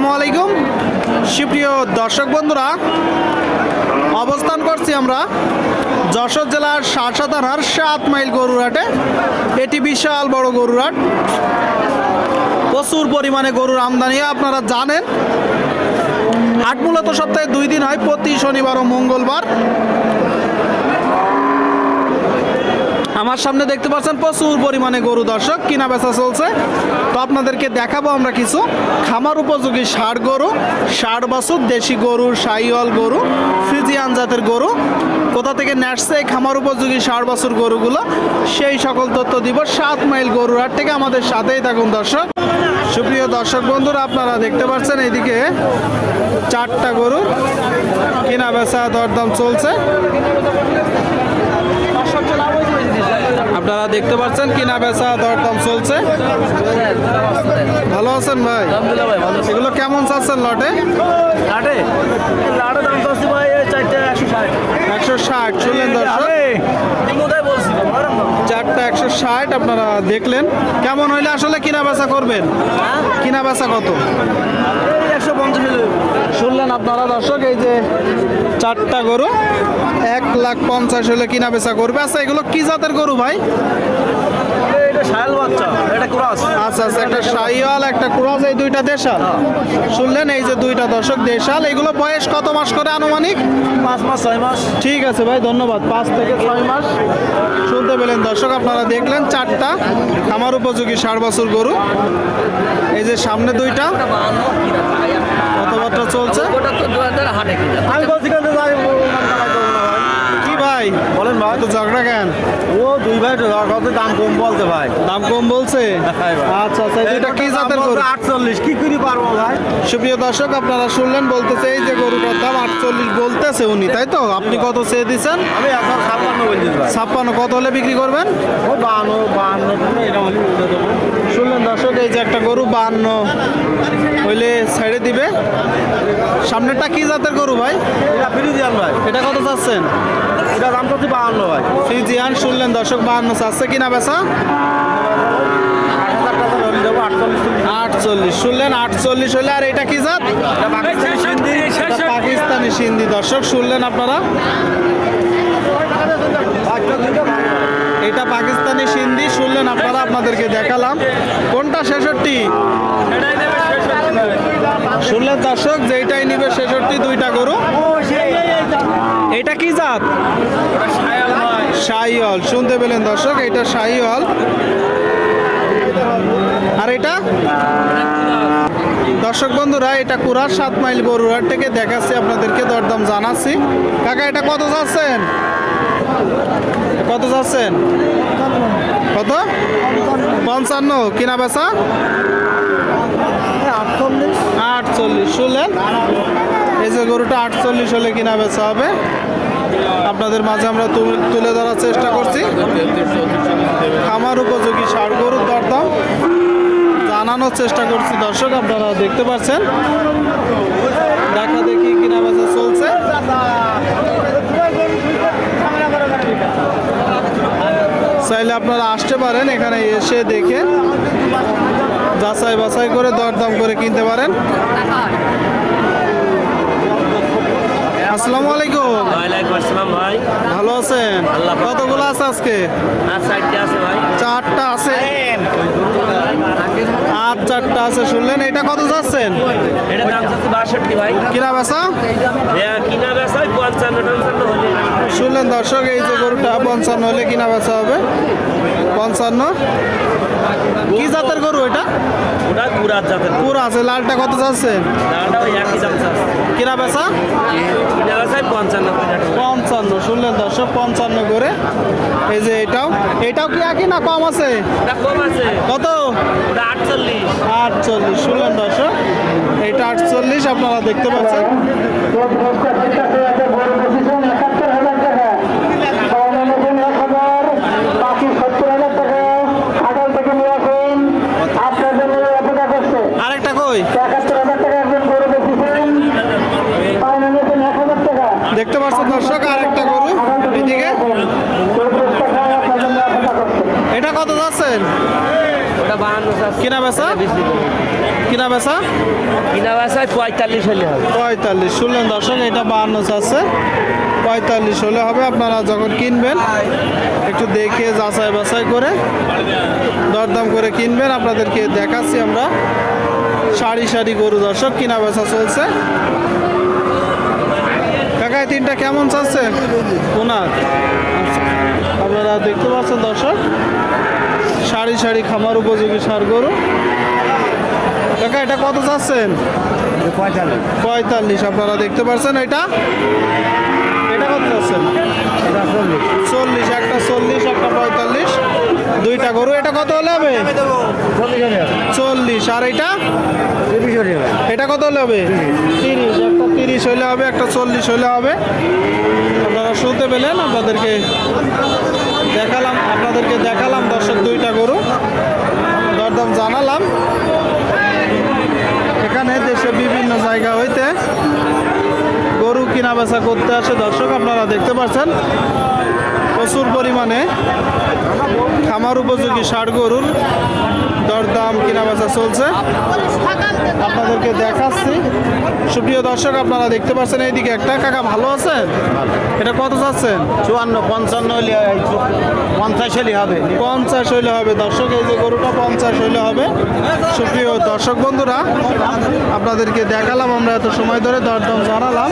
আসসালামু আলাইকুম। সুপ্রিয় দর্শক বন্ধুরা, অবস্থান করছি আমরা যশোর জেলার সারসা থানার সাত মাইল গরুরহাটে। এটি বিশাল বড় গরুরহাট। প্রচুর পরিমাণে গরুর আমদানি, আপনারা জানেন। হাট মূলত সপ্তাহে দুই দিন হয়, প্রতি শনিবার ও মঙ্গলবার। আমার সামনে দেখতে পাচ্ছেন প্রচুর পরিমাণে গরু দর্শক, কিনা বেচা চলছে। তো আপনাদেরকে দেখাবো আমরা কিছু খামার উপযোগী ষাট গরু ষাট বাছুর, দেশি গরু, সাইওয়াল গরু, ফ্রিজিয়ান জাতের গরু। কোথা থেকে নেসছে এই খামার উপযোগী ষাট বাছুর গরুগুলো, সেই সকল তথ্য দিব সাত মাইল গরুর হাট থেকে আমাদের সাথেই থাকুন দর্শক। সুপ্রিয় দর্শক বন্ধুরা, আপনারা দেখতে পাচ্ছেন এইদিকে চারটা গরু, কেনা বেচা দরদাম চলছে। আপনারা দেখতে পাচ্ছেন কিনা বেচা দরদাম চলছে। ভালো আছেন ভাই। এগুলো কেমন চাচ্ছেন লটে? লাটে? লাটে দাম চাচ্ছি ভাই চারটে একশো ষাট। শুনলেন দর্শক। চারটা একশো ষাট আপনারা দেখলেন। কেমন হইলে আসলে কিনা বেচা করবেন? কিনা বেচা কত? একশো পঞ্চাশ শুনলেন আপনারা দর্শক, এই যে চারটা গরু, এক লাখ পঞ্চাশ হলে কিনা বেচা করবে। আচ্ছা এগুলো কি জাতের গরু ভাই? এটা শায়াল বাচ্চা এটা ক্রস। আচ্ছা আচ্ছা একটা একটা ক্রস এই দুইটা দেশাল। শুনলেন এই যে দুইটা দর্শক দেশাল এগুলো বয়স কত মাস করে আনুমানিক? পাঁচ মাস ছয় মাস। ঠিক আছে ভাই ধন্যবাদ। পাঁচ থেকে ছয় মাস। শুনতে পেলেন দর্শক আপনারা দেখলেন চারটা আমার উপযোগী ষাট বছর গরু। এই যে সামনে দুইটা। কথাবার্তা চলছে। আমি বলছি কি ভাই? বলেন ভাই। তো ঝগড়া কেন? ও দুই ভাই কত দাম কম বলতে ভাই? দাম কম বলছে? আচ্ছা আচ্ছা এটা কি জাতের গরু? আটচল্লিশ কি করে পারব ভাই? সুপ্রিয় দর্শক আপনারা শুনলেন বলতেছে এই যে গরুটার দাম আটচল্লিশ বলতেছে উনি তাই তো? আপনি কত চেয়ে দিচ্ছেন? আমি এখন বলছি ছাপ্পান্ন কত হলে বিক্রি করবেন? ও বান্ন বান্ন এটা হলে দেবো। শুনলেন দর্শক এই যে একটা গরু বান্ন হইলে ছেড়ে দিবে। সামনেটা কি জাতের গরু ভাই? এটা ফিরে দিয়ান ভাই। এটা কত চাচ্ছেন? এটা দাম চাচ্ছি বাহান্ন ভাই। ফ্রিজিয়ান শুনলেন দর্শক বাহান্ন চাচ্ছে কিনা বেচা? আটচল্লিশ শুনলেন আটচল্লিশ হলে আর এটা কি জাত? এটা পাকিস্তানি সিন্ধি। এটা পাকিস্তানি সিন্ধি। দর্শক শুনলেন আপনারা? এটা পাকিস্তানি সিন্ধি শুনলেন আপনারা আপনাদেরকে দেখালাম। ছেষট্টি। শুনলেন দর্শক যেইটাই নিবে ছেষট্টি দুইটা গরু। এটা কি জাত? শাহিওয়াল শুনতে পেলেন দর্শক এটা শাহিওয়াল আর এটা? দর্শক বন্ধুরা এটা কুরার সাত মাইল গরুরার থেকে দেখাচ্ছি আপনাদেরকে দরদাম জানাচ্ছি। কাকা এটা কত যাচ্ছেন? কত যাচ্ছেন? কত? পঞ্চান্ন। কিনা বেচা? আটচল্লিশ। শুনলেন? এই যে গরুটা আটচল্লিশ হলে কিনা বেচা হবে। আপনাদের মাঝে আমরা তুলে ধরার চেষ্টা করছি। খামার উপযোগী ষাট গরুর দরদাম জানানোর চেষ্টা করছি। দর্শক আপনারা দেখতে পাচ্ছেন। দেখা দেখি কিনা বেচা চলছে। চাইলে আপনারা আসতে পারেন এখানে এসে দেখে যাচাই বাছাই করে দরদাম করে কিনতে পারেন। আসসালামু আলাইকুম। ভাই। ভালো আছেন? কতগুলো আছে আজকে? চারটা আছে আর চারটা আছে শুনলেন? এটা কত যাচ্ছেন? এটা কিনা বেচা? হ্যাঁ কিনা বেচা পঞ্চান্ন শুনলেন দর্শক এই যে গরুটা পঞ্চান্ন হলে কিনা বেচা হবে? পঞ্চান্ন। কি জাতের গরু এটা? ওটা গুড়ার জাতের পুরো আছে লালটা কত যাচ্ছেন দামটা ওই একই দাম চাচ্ছে কিনা বেচা? কিনা বেচা পঞ্চান্ন পঞ্চান্ন শুনলেন দর্শক পঞ্চান্ন করে। এই যে এটাও এটাও কি একই না কম আছে? কম আছে। কত? ওটা আটচল্লিশ। আটচল্লিশ শুনলেন দর্শক এইটা আটচল্লিশ আপনারা দেখতে পাচ্ছেন। কই? দেখতে পাচ্ছেন দর্শক আর একটা গরু এদিকে। এটা কত যাচ্ছেন? কিনা বেচা? কিনা বেচা? কিনা বাসায় পঁয়তাল্লিশ হলে হবে পঁয়তাল্লিশ শুনলেন দর্শক, এটা বাহান্ন আছে পঁয়তাল্লিশ হলে হবে, আপনারা যখন কিনবেন, একটু দেখে যাচাই বাছাই করে দরদাম করে কিনবেন। আপনাদেরকে দেখাচ্ছি আমরা। সারি সারি গরু দর্শক কিনা বেচা চলছে কাকায় তিনটা কেমন চাচ্ছে? ওনার। আপনারা দেখতে পাচ্ছেন দর্শক সারি সারি খামার উপযোগী সার গরু। কাকা এটা কত চাচ্ছেন? পঁয়তাল্লিশ আপনারা দেখতে পাচ্ছেন এটা। এটা কত চল্লিশ। চল্লিশ একটা চল্লিশ একটা পঁয়তাল্লিশ। দুইটা গরু, এটা কত হলে হবে? চল্লিশ। আর এটা? এটা কত হলে হবে? তিরিশ। তিরিশ হলে হবে, একটা চল্লিশ হলে হবে। আপনারা শুনতে পেলেন, আপনাদেরকে দেখালাম আপনাদেরকে দেখালাম দর্শক দুইটা গরু। দরদাম জানালাম। এখানে দেশে বিভিন্ন জায়গা হইতে গরু কেনা বেচা করতে আসে দর্শক, আপনারা দেখতে পাচ্ছেন প্রচুর পরিমাণে খামার উপযোগী ষাট গরুর দরদাম কিনা বেচা চলছে। আপনাদেরকে দেখাচ্ছি। সুপ্রিয় দর্শক আপনারা দেখতে পাচ্ছেন এইদিকে একটা। কাকা ভালো আছেন? এটা কত চাচ্ছেন? চুয়ান্ন পঞ্চান্ন পঞ্চাশ হলে হবে। পঞ্চাশ হইলে হবে। দর্শক এই যে গরুটা পঞ্চাশ হইলে হবে। সুপ্রিয় দর্শক বন্ধুরা আপনাদেরকে দেখালাম আমরা এত সময় ধরে দরদাম জানালাম।